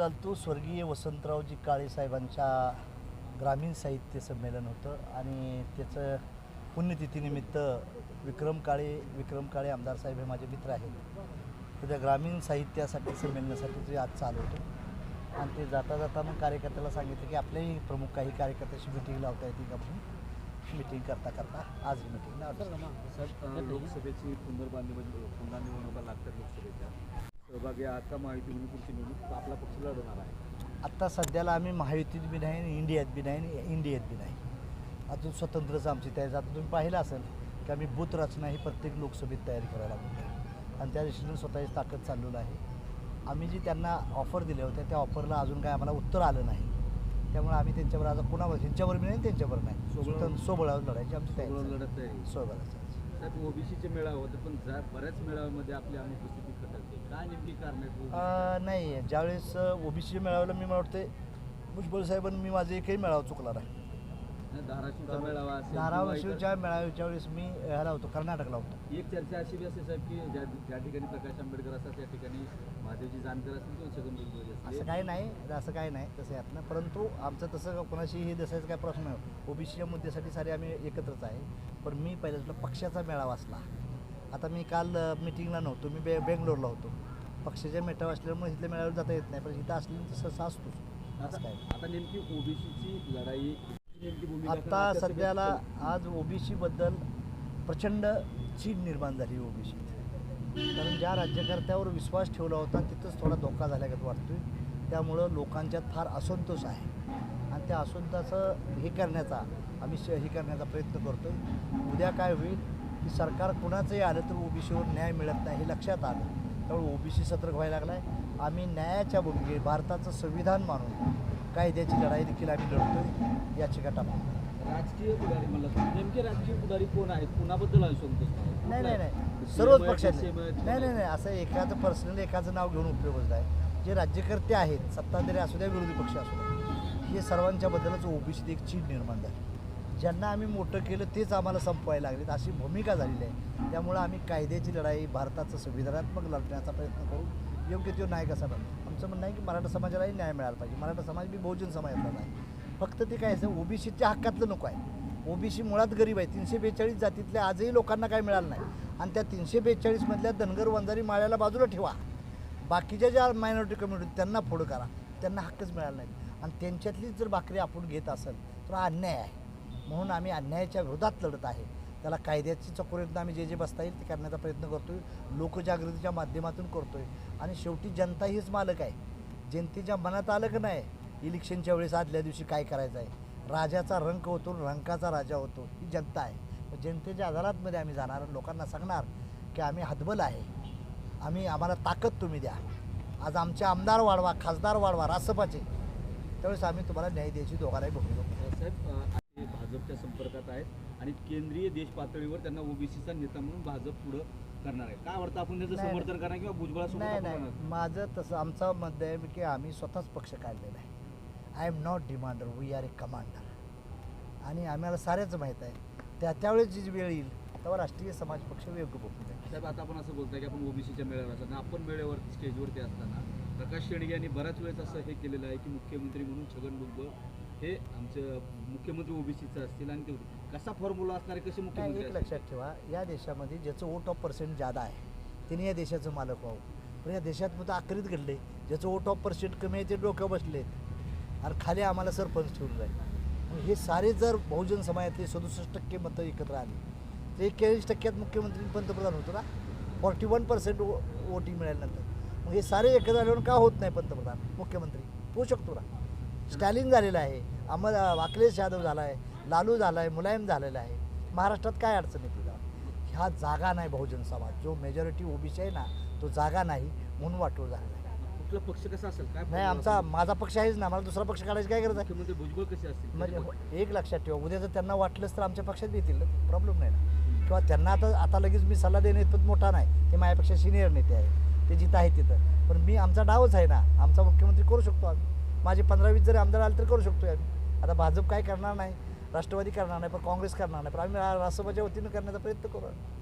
चालतो. तो स्वर्गीय वसंतरावजी काळे साहेबांच्या ग्रामीण साहित्य संमेलन होतं आणि त्याचं पुण्यतिथीनिमित्त विक्रम काळे विक्रम काळे आमदार साहेब हे माझे मित्र आहेत. तर त्या ग्रामीण साहित्यासाठी संमेलनासाठी ते आज चालू होतं आणि ते जाता जाता मग कार्यकर्त्याला सांगितलं की आपल्याही प्रमुख काही कार्यकर्त्याशी मिटिंग लावता येते का म्हणून? मिटिंग करता करता आज मिटिंग लावतो लोकसभेची पुनर्बांधणी म्हणजे पुन्हा निवडणुका लागतात लोकसभेच्या. सहभागी आहात का? माहिती म्हणून पुढची निवडणूक आपला पक्ष लढवणार आहे. आत्ता सध्याला आम्ही महायुतीत बी नाही आणि इंडियात बी नाही आणि इंडियात बी नाही. अजून स्वतंत्रच आमची तयारी आता तुम्ही पाहिलं असेल की आम्ही बूथ रचना ही प्रत्येक लोकसभेत तयारी करायला लागलो आणि त्या दिशेने स्वतःची ताकद चाललेलं आहे. आम्ही जी त्यांना ऑफर दिल्या होत्या त्या ऑफरला अजून काय आम्हाला उत्तर आलं नाही. त्यामुळे आम्ही त्यांच्यावर आता कुणावर ह्यांच्यावर बी नाही त्यांच्यावर नाही. सोबळावर- सोबळावर लढायची आमची सोबळावर तयारी लढत म्हणतात ओबीसीचे मेळावे होते पण जा बऱ्याच मेळाव्यामध्ये आपली अनुपस्थिती खटकते. काय नेमकी कारण आहेत नाही ज्यावेळेस ओबीसी मेळाव्याला मी मला वाटते भुजबळ साहेबांनी मी माझा एकही मेळावा चुकला नाही, धाराशिवचा मेळावा असेल धाराशिवच्या मेळाव्याच्या वेळेस मी ह्याला होतो कर्नाटकला होतो. एक चर्चा अशी बी असते साहेब की ज्या ज्या ठिकाणी प्रकाश आंबेडकर असतात त्या ठिकाणी महादेवजी जानकर असतील किंवा छगन असं काही नाही असं काही नाही तसं यातनं परंतु आमचं तसं कोणाशी हे दसायचं काय प्रश्न नाही ओबीसीच्या मुद्द्यासाठी सारे आम्ही एकत्रच आहे. पण मी पहिलं तुला पक्षाचा मेळावा असला. आता मी काल मिटिंगला नव्हतो. मी बे बेंगलोरला होतो. पक्षाच्या मेळावा असल्यामुळे इथल्या मेळाव्यावर जाता येत नाही. पण इथं असली तसं सहसा असतोच. आता असं काय आता नेमकी ओबीसीची लढाई नेमकी भूमिका आता करणार त्या सध्याला आज ओबीसी बद्दल प्रचंड चीड निर्माण झाली ओबीसी. कारण ज्या राज्यकर्त्यावर विश्वास ठेवला होता तिथंच थोडा धोका झाल्यागत वाटतोय. त्यामुळं लोकांच्यात फार असंतोष आहे. आणि त्या असंतोषाचं हे करण्याचा आम्ही श- हे करण्याचा प्रयत्न करतोय. उद्या काय होईल की सरकार कुणाचंही आलं तर ओबीसीवर न्याय मिळत नाही हे लक्षात आलं. त्यामुळे ओबीसी सतर्क व्हायला लागला आहे आम्ही न्यायाच्या भूमिके भारताचं संविधान मानून कायद्याची लढाई देखील आम्ही लढतोय. याचिका टाकून राजकीय पुढारी म्हणलं नेमके राजकीय पुढारी कोण आहेत? कुणाबद्दल आहे संतोष नाही नाही नाही. सर्वच पक्षाचे नाही नाही नाही. असं एकाचं पर्सनल एकाचं नाव घेऊन उपयोगच नाही. जे राज्यकर्ते आहेत सत्ताधारी असू द्या विरोधी पक्ष असू द्या हे सर्वांच्या बद्दलच ओबीसीत एक चीड निर्माण झाली. ज्यांना आम्ही मोठं केलं तेच आम्हाला संपवायला लागलेत. अशी भूमिका झालेली आहे. त्यामुळं आम्ही कायद्याची लढाई भारताचं संविधानात्मक लढण्याचा प्रयत्न करू. योग्य तो कसा मिळेल आमचं म्हणणं आहे की मराठा समाजालाही न्याय मिळाला पाहिजे. मराठा समाज बी बहुजन समाजातला नाही. फक्त ते काय असं ओबीसीच्या हक्कातलं नको आहे. ओबीसी मुळात गरीब आहे. तीनशे बेचाळीस जातीतल्या आजही लोकांना काय मिळालं नाही. आणि त्या तीनशे बेचाळीसमधल्या धनगर वंजारी माळ्याला बाजूला ठेवा. बाकीच्या ज्या मायनॉरिटी कम्युनिटी त्यांना फोड करा. त्यांना हक्कच मिळाला नाही. आणि त्यांच्यातलीच जर भाकरी आपण घेत असेल तर अन्याय आहे. म्हणून आम्ही अन्यायाच्या विरोधात लढत आहे. त्याला कायद्याची चकोरीतनं आम्ही जे जे बसता येईल ते करण्याचा प्रयत्न करतो आहे लोकजागृतीच्या माध्यमातून करतो आहे आणि शेवटी जनता हीच मालक आहे. जनतेच्या मनात आलं का नाही इलेक्शनच्या वेळेस आदल्या दिवशी काय करायचं आहे? राजाचा रंक होतो रंकाचा राजा होतो ही जनता आहे. जनतेच्या अदालतमध्ये आम्ही जाणार लोकांना सांगणार की आम्ही हतबल आहे. आम्ही आम्हाला ताकद तुम्ही द्या. आज आमचे आमदार वाढवा खासदार वाढवा रासपाचे. त्यावेळेस आम्ही तुम्हाला न्याय द्यायची दोघांनाही करू. साहेब भाजपच्या संपर्कात आहेत आणि केंद्रीय देश पातळीवर त्यांना ओबीसीचा नेता म्हणून भाजप पुढं करणार आहे. काय वाटतं आपण त्याचं समर्थन करणार किंवा भुजबळासोबत? माझं तसं आमचं मत आहे की आम्ही स्वतःच पक्ष काढलेला आहे. I am not demander we are a commander आणि आम्हाला साऱ्याच माहीत आहे. त्या त्यावेळेस जी वेळ येईल तेव्हा राष्ट्रीय समाज पक्ष योग्य भूमिका घेईल. साहेब आता आपण असं बोलताय की आपण ओबीसीच्या मेळाव्यावर असताना आपण वेळेवरती स्टेजवरती असताना प्रकाश शेडगे यांनी बऱ्याच वेळेस असं हे केलेलं आहे की मुख्यमंत्री म्हणून छगन भुजबळ हे आमचं मुख्यमंत्री ओबीसीचं असतील आणि ते कसा फॉर्म्युला असणार आहे? कसे मुख्यमंत्री एक? लक्षात ठेवा. या देशामध्ये ज्याचं वोट ऑफ पर्सेंट जादा आहे त्याने या देशाचं मालक व्हावं. पण या देशात मग आखरीत घडले ज्याचं वोट ऑफ पर्सेंट कमी आहे ते डोक्यावर बसलेत. आणि खाली आम्हाला सरपंच ठेवून जाईल मग हे सारे जर बहुजन समाजातले सदुसष्ट टक्के मतं एकत्र आली तर एक्केचाळीस टक्क्यात मुख्यमंत्री पंतप्रधान होतो ना? फॉर्टी वन पर्सेंट वोटिंग मिळाल्यानंतर. मग हे सारे एकत्र आल्यावर का होत नाही पंतप्रधान मुख्यमंत्री? होऊ शकतो ना. स्टॅलिन झालेला आहे अमर अखिलेश यादव झाला आहे लालू झाला आहे मुलायम झालेला आहे. महाराष्ट्रात काय अडचण आहे तुला? ह्या जागा नाही बहुजन समाज. जो मेजॉरिटी ओबीसी आहे ना तो जागा नाही म्हणून वाटू झालेला आहे. कुठला पक्ष कसा असेल? काय नाही आमचा? माझा पक्ष आहेच ना मला दुसरा पक्ष काढायची काय गरज आहे? मुख्यमंत्री भुजबळ कसे असतील? म्हणजे एक लक्षात ठेवा उद्या जर त्यांना वाटलंच तर आमच्या पक्षात येतील प्रॉब्लेम नाही ना. किंवा त्यांना आता आता लगेच मी सल्ला देणे इतपत मोठा नाही ते माझ्यापेक्षा सिनियर नेते आहे ते जिथं आहे तिथं. पण मी आमचा डावच आहे ना आमचा मुख्यमंत्री करू शकतो आम्ही. माझे पंधरा वीस जरी आमदार आले तर करू शकतो आम्ही. आता भाजप काय करणार नाही राष्ट्रवादी करणार नाही पण काँग्रेस करणार नाही पण आम्ही रा- राष्ट्रवाच्या वतीनं करण्याचा प्रयत्न करू आम्ही.